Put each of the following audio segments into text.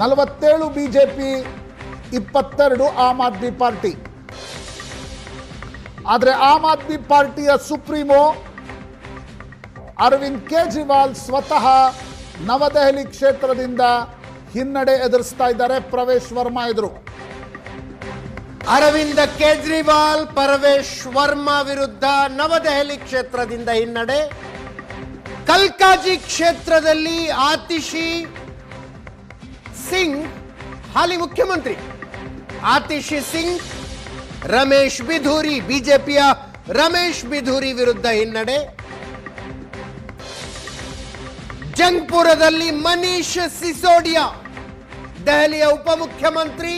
ನಲವತ್ತೇಳು B J P ಇಪ್ಪತ್ತೆರಡು Aam Aadmi party. ಆದರೆ ಆಮ್ ಆದ್ಮಿ ಪಾರ್ಟಿಯ ಸುಪ್ರೀಮೋ ಅರವಿಂದ್ ಕೇಜ್ರಿವಾಲ್ ಸ್ವತಃ ನವದೆಹಲಿ ಕ್ಷೇತ್ರದಿಂದ ಹಿನ್ನಡೆ ಎದುರಿಸ್ತಾ ಇದ್ದಾರೆ ಪ್ರವೇಶ್ ವರ್ಮಾ ಎದುರು. ಅರವಿಂದ ಕೇಜ್ರಿವಾಲ್ ಪರವೇಶ್ ವರ್ಮಾ ವಿರುದ್ಧ ನವದೆಹಲಿ ಕ್ಷೇತ್ರದಿಂದ ಹಿನ್ನಡೆ. ಕಲ್ಕಾಜಿ ಕ್ಷೇತ್ರದಲ್ಲಿ ಆತಿಶಿ ಸಿಂಗ್, ಹಾಲಿ ಮುಖ್ಯಮಂತ್ರಿ. ಆತಿಶಿ ಸಿಂಗ್, ರಮೇಶ್ ಬಿಧೂರಿ, ಬಿಜೆಪಿಯ ರಮೇಶ್ ಬಿಧೂರಿ ವಿರುದ್ಧ ಹಿನ್ನಡೆ. ಜಂಗ್ಪುರದಲ್ಲಿ ಮನೀಶ್ ಸಿಸೋಡಿಯಾ, ದೆಹಲಿಯ ಉಪಮುಖ್ಯಮಂತ್ರಿ.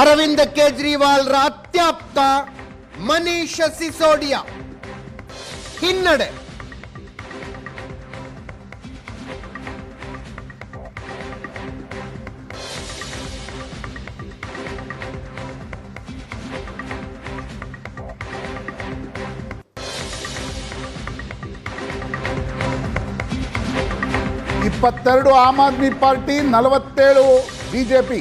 ಅರವಿಂದ ಕೇಜ್ರಿವಾಲ್ರ ಅತ್ಯಾಪ್ತ ಮನೀಶ್ ಸಿಸೋಡಿಯಾ. ಹಿನ್ನಡೆ. ಇಪ್ಪತ್ತೆರಡು ಆಮ್ ಆದ್ಮಿ ಪಾರ್ಟಿ, ನಲವತ್ತೇಳು ಬಿಜೆಪಿ.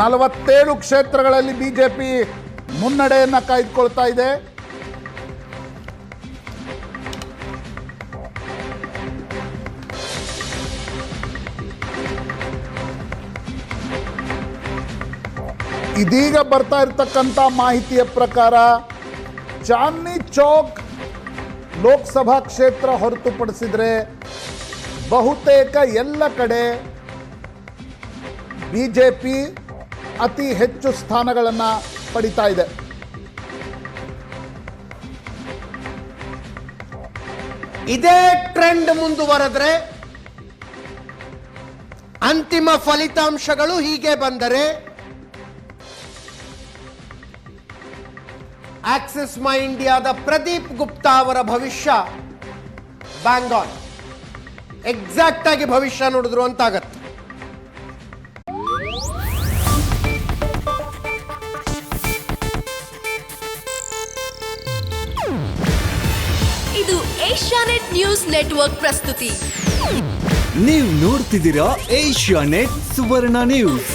ನಲವತ್ತೇಳು ಕ್ಷೇತ್ರಗಳಲ್ಲಿ ಬಿಜೆಪಿ ಮುನ್ನಡೆಯನ್ನು ಕಾಯ್ದುಕೊಳ್ತಾ ಇದೆ. ಇದೀಗ ಬರ್ತಾ ಇರ್ತಕ್ಕಂಥ ಮಾಹಿತಿಯ ಪ್ರಕಾರ, ಚಾಂದ್ನಿ ಚೌಕ್ ಲೋಕಸಭಾ ಕ್ಷೇತ್ರ ಹೊರತುಪಡಿಸಿದರೆ ಬಹುತೇಕ ಎಲ್ಲ ಕಡೆ ಬಿ ಜೆ ಪಿ ಅತಿ ಹೆಚ್ಚು ಸ್ಥಾನಗಳನ್ನು ಪಡಿತಾ ಇದೆ. ಇದೇ ಟ್ರೆಂಡ್ ಮುಂದುವರೆದ್ರೆ ಅಂತಿಮ ಫಲಿತಾಂಶಗಳು ಹೀಗೆ ಬಂದರೆ ಆಕ್ಸಿಸ್ ಮೈ ಇಂಡಿಯಾದ ಪ್ರದೀಪ್ ಗುಪ್ತಾ ಅವರ ಭವಿಷ್ಯ. ಬ್ಯಾಂಗಾನ್ ಎಕ್ಸಾಕ್ಟ್ ಆಗಿ ಭವಿಷ್ಯ ನೋಡಿದ್ರು ಅಂತಾಗತ್ತೆ. ಇದು ಏಷ್ಯಾನೆಟ್ ನ್ಯೂಸ್ ನೆಟ್ವರ್ಕ್ ಪ್ರಸ್ತುತಿ. ನೀವು ನೋಡ್ತಿದ್ದೀರಾ ಏಷ್ಯಾ ನೆಟ್ ಸುವರ್ಣ ನ್ಯೂಸ್